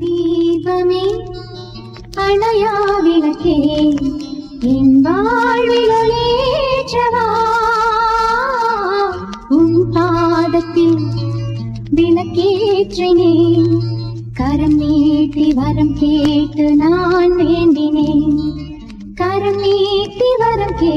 தீபமே அணையா விளக்கே என் வாழ்வில் உன் பாதத்தில் விளக்கேற்றினேன் கரம் நீட்டி வரம் கேட்டு நான் வேண்டினேன் கரம் நீட்டி வரம் கே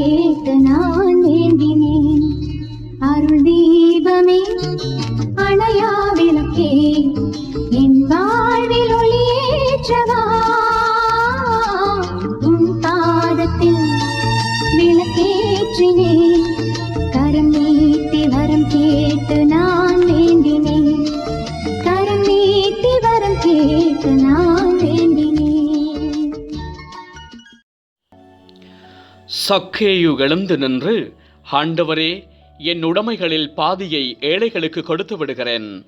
சக்கேயு எழுந்து நின்று ஆண்டவரே என் உடைமைகளில் பாதியை ஏழைகளுக்கு கொடுத்து விடுகிறேன்.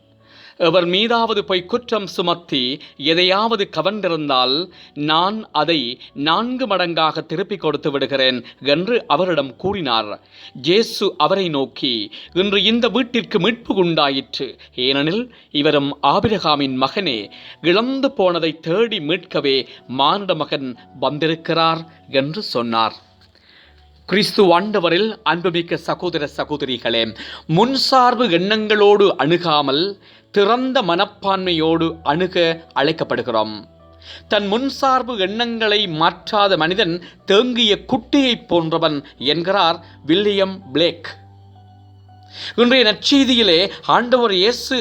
அவர் மீதாவது போய் குற்றம் சுமத்தி எதையாவது கவர்ந்திருந்தால் நான் அதை நான்கு மடங்காக திருப்பிக் கொடுத்து விடுகிறேன் என்று அவரிடம் கூறினார். ஜேசு அவரை நோக்கி இன்று இந்த வீட்டிற்கு மீட்பு உண்டாயிற்று. ஏனெனில் இவரும் ஆபிரகாமின் மகனே. இழந்து போனதை தேடி மீட்கவே மானிட மகன் வந்திருக்கிறார் என்று சொன்னார். கிறிஸ்து ஆண்டவரில் அன்புமிக்க சகோதர சகோதரிகளே முன்சார்பு எண்ணங்களோடு அணுகாமல் திறந்த மனப்பான்மையோடு அணுக அழைக்கப்படுகிறோம். தன் முன்சார்பு எண்ணங்களை மாற்றாத மனிதன் தேங்கிய குட்டியைப் போன்றவன் என்கிறார் வில்லியம் பிளேக். இன்றைய நற்செய்தியிலே ஆண்டவர் இயேசு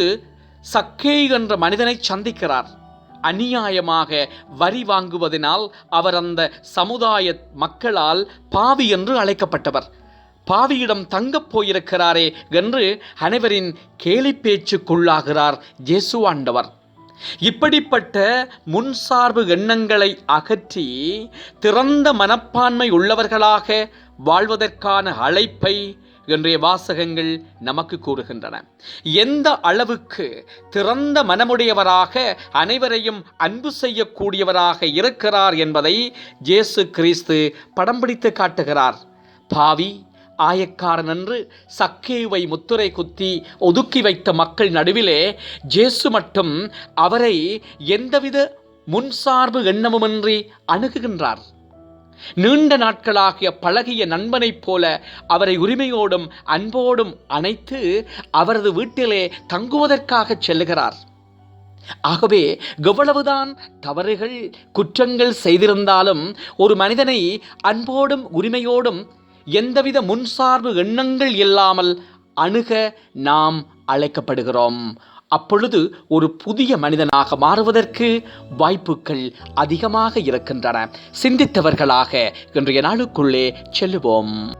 சக்கே என்ற மனிதனை சந்திக்கிறார். அநியாயமாக வரி வாங்குவதனால் அவர் அந்த சமுதாய மக்களால் பாவி என்று அழைக்கப்பட்டவர். பாவியிடம் தங்கப் போயிருக்கிறாரே என்று அனைவரின் கேலி பேச்சுக்குள்ளாகிறார் ஜேசு ஆண்டவர். இப்படிப்பட்ட முன்சார்பு எண்ணங்களை அகற்றி திறந்த மனப்பான்மை உள்ளவர்களாக வாழ்வதற்கான அழைப்பை இன்றைய வாசகங்கள் நமக்கு கூறுகின்றன. எந்த அளவுக்கு திறந்த மனமுடையவராக அனைவரையும் அன்பு செய்யக்கூடியவராக இருக்கிறார் என்பதை ஜேசு கிறிஸ்து படம் பிடித்து காட்டுகிறார். பாவி ஆயக்காரன் என்று சக்கேவை முத்துரை குத்தி ஒதுக்கி வைத்த மக்கள் நடுவிலே ஜேசு மட்டும் அவரை எந்தவித முன்சார்பு எண்ணமுமின்றி அணுகுகின்றார். நீண்ட நாட்களாகிய பழகிய நண்பனைப் போல அவரை உரிமையோடும் அன்போடும் அணைத்து அவரது வீட்டிலே தங்குவதற்காக செல்லுகிறார். ஆகவே எவ்வளவுதான் தவறுகள் குற்றங்கள் செய்திருந்தாலும் ஒரு மனிதனை அன்போடும் உரிமையோடும் எந்தவித முன்சார்பு எண்ணங்கள் இல்லாமல் அணுக நாம் அழைக்கப்படுகிறோம். அப்பொழுது ஒரு புதிய மனிதனாக மாறுவதற்கு வாய்ப்புகள் அதிகமாக இருக்கின்றன. சிந்தித்தவர்களாக இன்றைய நாளுக்குள்ளே செல்லுவோம்.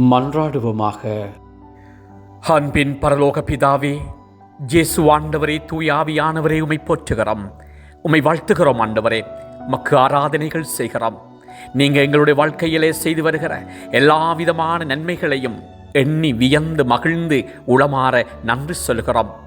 மன்றாடுவோமாக. அன்பின் பரலோக பிதாவே ஜேசு ஆண்டவரே தூயாவியானவரே உமை போற்றுகிறோம். உமை வாழ்த்துகிறோம் ஆண்டவரே. மக்கு ஆராதனைகள் செய்கிறோம். நீங்கள் எங்களுடைய வாழ்க்கையிலே செய்து வருகிற எல்லா விதமான நன்மைகளையும் எண்ணி வியந்து மகிழ்ந்து உளமாற நன்றி சொல்கிறோம்